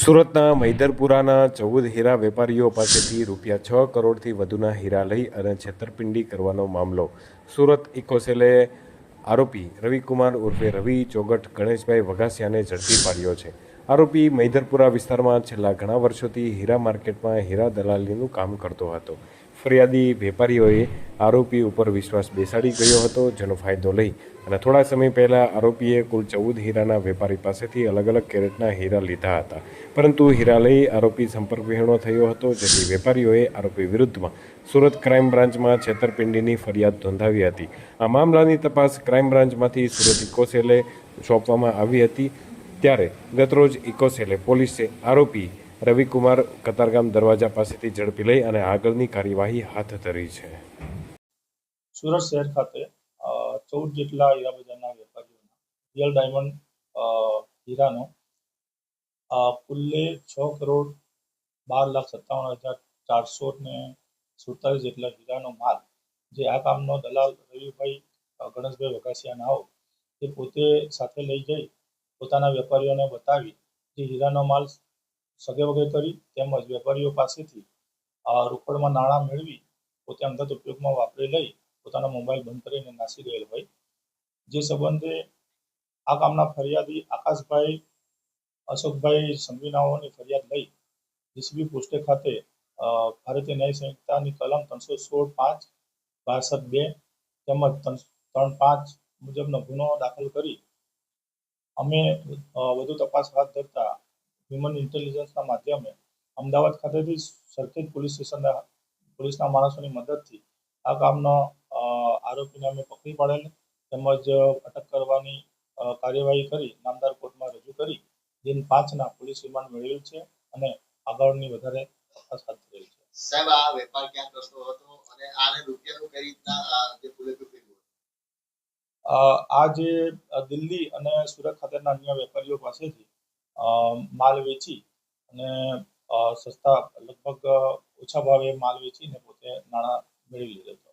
સુરતના મૈદરપુરાના ચૌદ હીરા વેપારીઓ પાસેથી રૂપિયા છ કરોડથી વધુના હીરા લઈ અને છેતરપિંડી કરવાનો મામલો. સુરત ઇકોસેલે આરોપી રવિકુમાર ઉર્ફે રવિ ચોગટ ગણેશભાઈ વઘાસિયાને ઝડપી પાડ્યો છે. આરોપી મૈધરપુરા વિસ્તારમાં છેલ્લા ઘણા વર્ષોથી હીરા માર્કેટમાં હીરા દલાલીનું કામ કરતો હતો. ફરિયાદી વેપારીઓએ આરોપી ઉપર વિશ્વાસ બેસાડી ગયો હતો, જેનો ફાયદો લઈ અને થોડા સમય પહેલાં આરોપીએ કુલ ચૌદ હીરાના વેપારી પાસેથી અલગ અલગ કેરેટના હીરા લીધા હતા. પરંતુ હીરા લઈ આરોપી સંપર્ક વિહોણો થયો હતો, જેથી વેપારીઓએ આરોપી વિરુદ્ધમાં સુરત ક્રાઇમ બ્રાન્ચમાં છેતરપિંડીની ફરિયાદ નોંધાવી હતી. આ મામલાની તપાસ ક્રાઇમ બ્રાન્ચમાંથી સુરત ઇકોસેલે સોંપવામાં આવી હતી. ત્યારે ગતરોજ ઇકોસેલે પોલીસે આરોપી રવિકુમાર કતારગામ દરવાજા પાસેથી ઝડપી લઈ અને આગળની કાર્યવાહી હાથ ધરી છે. સુરત શહેર ખાતે ચૌદ જેટલા હીરા બજારના વેપારીઓના રિયલ ડાયમંડ હીરાનો કુલ્લે છ કરોડ બાર લાખ સત્તાવન હજાર ચારસો ને સુડતાલીસ જેટલા હીરાનો માલ, જે આ કામનો દલાલ રવિભાઈ ગણેશભાઈ વઘાસિયા નાઓ તે પોતે સાથે લઈ જઈ પોતાના વેપારીઓને બતાવી જે હીરાનો માલ સગે વગે કરી તેમજ વેપારીઓ પાસેથી રોકડમાં નાણાં મેળવી પોતે અંગત ઉપયોગમાં વાપરી લઈ પોતાનો મોબાઈલ બંધ કરીને નાસી ગયેલ હોય. જે સંબંધે આ કામના ફરિયાદી આકાશભાઈ, અશોકભાઈ સંઘવીનાઓની ફરિયાદ લઈ ડીસીબી પોસ્ટે ખાતે ભારતીય ન્યાય સંહિતાની કલમ ત્રણસો સોળ પાંચ, બાસઠ બે તેમજ ત્રણ પાંચ મુજબનો ગુનો દાખલ કરી અમે વધુ તપાસ હાથ ધરતા હ્યુમન ઇન્ટેલિજન્સના માધ્યમે અમદાવાદ ખાતેથી સરખેજ પોલીસ સ્ટેશનના પોલીસના માણસોની મદદથી આ કામનો આરોપીને અમે પકડી પાડેલ તેમજ અટક કરવાની કાર્યવાહી કરી નામદાર કોર્ટમાં રજૂ કરી. દિન પાંચના પોલીસ રિમાન્ડ મેળવેલ છે અને આગળની વધારે તપાસ હાથ ધરેલ છે. સાહેબ આ વેપાર ક્યાં કરતો હતો અને આને રૂપિયાનું કઈ રીતના જે પોલીસ આ જે દિલ્હી અને સુરત ખાતેના અન્ય વેપારીઓ પાસેથી માલ વેચી અને સસ્તા લગભગ ઓછા ભાવે માલ વેચીને પોતે નાણાં મેળવી લીધા